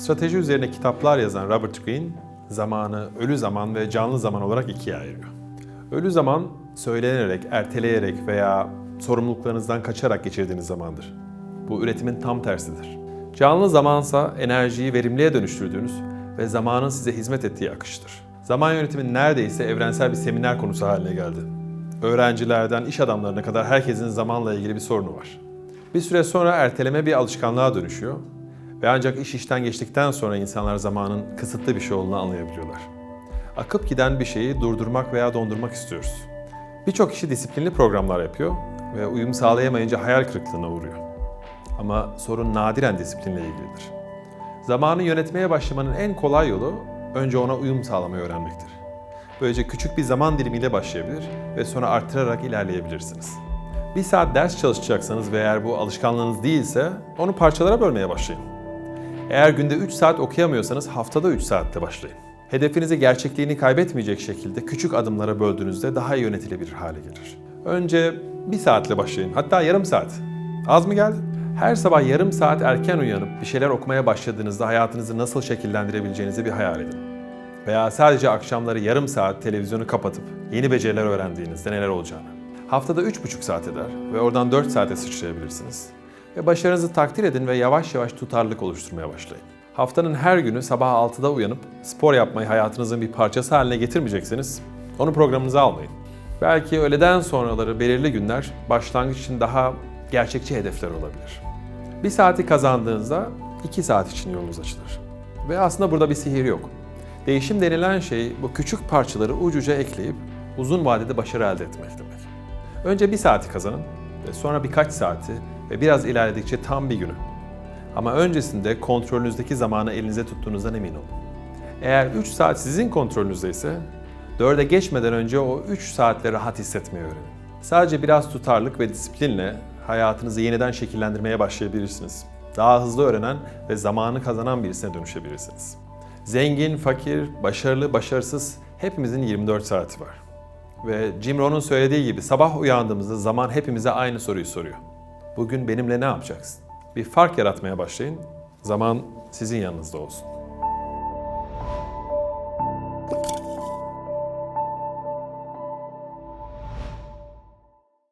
Strateji üzerine kitaplar yazan Robert Greene, zamanı ölü zaman ve canlı zaman olarak ikiye ayırıyor. Ölü zaman, söylenerek, erteleyerek veya sorumluluklarınızdan kaçarak geçirdiğiniz zamandır. Bu üretimin tam tersidir. Canlı zamansa enerjiyi verimliye dönüştürdüğünüz ve zamanın size hizmet ettiği akıştır. Zaman yönetimi neredeyse evrensel bir seminer konusu haline geldi. Öğrencilerden iş adamlarına kadar herkesin zamanla ilgili bir sorunu var. Bir süre sonra erteleme bir alışkanlığa dönüşüyor ve ancak iş işten geçtikten sonra insanlar zamanın kısıtlı bir şey olduğunu anlayabiliyorlar. Akıp giden bir şeyi durdurmak veya dondurmak istiyoruz. Birçok kişi disiplinli programlar yapıyor ve uyum sağlayamayınca hayal kırıklığına uğruyor. Ama sorun nadiren disiplinle ilgilidir. Zamanı yönetmeye başlamanın en kolay yolu önce ona uyum sağlamayı öğrenmektir. Böylece küçük bir zaman dilimiyle başlayabilir ve sonra arttırarak ilerleyebilirsiniz. Bir saat ders çalışacaksanız ve eğer bu alışkanlığınız değilse onu parçalara bölmeye başlayın. Eğer günde 3 saat okuyamıyorsanız haftada 3 saatte başlayın. Hedefinizi gerçekliğini kaybetmeyecek şekilde küçük adımlara böldüğünüzde daha iyi yönetilebilir hale gelir. Önce bir saatle başlayın, hatta yarım saat. Az mı geldi? Her sabah yarım saat erken uyanıp bir şeyler okumaya başladığınızda hayatınızı nasıl şekillendirebileceğinizi bir hayal edin. Veya sadece akşamları yarım saat televizyonu kapatıp yeni beceriler öğrendiğinizde neler olacağını. Haftada 3,5 saat eder ve oradan 4 saate sıçrayabilirsiniz. Ve başarınızı takdir edin ve yavaş yavaş tutarlılık oluşturmaya başlayın. Haftanın her günü sabah 6'da uyanıp spor yapmayı hayatınızın bir parçası haline getirmeyecekseniz onu programınıza almayın. Belki öğleden sonraları belirli günler başlangıç için daha gerçekçi hedefler olabilir. Bir saati kazandığınızda iki saat için yolunuz açılır. Ve aslında burada bir sihir yok. Değişim denilen şey bu küçük parçaları ucuca ekleyip uzun vadede başarı elde etmek demek. Önce bir saati kazanın ve sonra birkaç saati ve biraz ilerledikçe tam bir günü. Ama öncesinde kontrolünüzdeki zamanı elinize tuttuğunuzdan emin olun. Eğer 3 saat sizin kontrolünüzde ise 4'e geçmeden önce o 3 saatle rahat hissetmeyi öğrenin. Sadece biraz tutarlılık ve disiplinle hayatınızı yeniden şekillendirmeye başlayabilirsiniz. Daha hızlı öğrenen ve zamanı kazanan birisine dönüşebilirsiniz. Zengin, fakir, başarılı, başarısız hepimizin 24 saati var. Ve Jim Rohn'un söylediği gibi sabah uyandığımızda zaman hepimize aynı soruyu soruyor. Bugün benimle ne yapacaksın? Bir fark yaratmaya başlayın. Zaman sizin yanınızda olsun.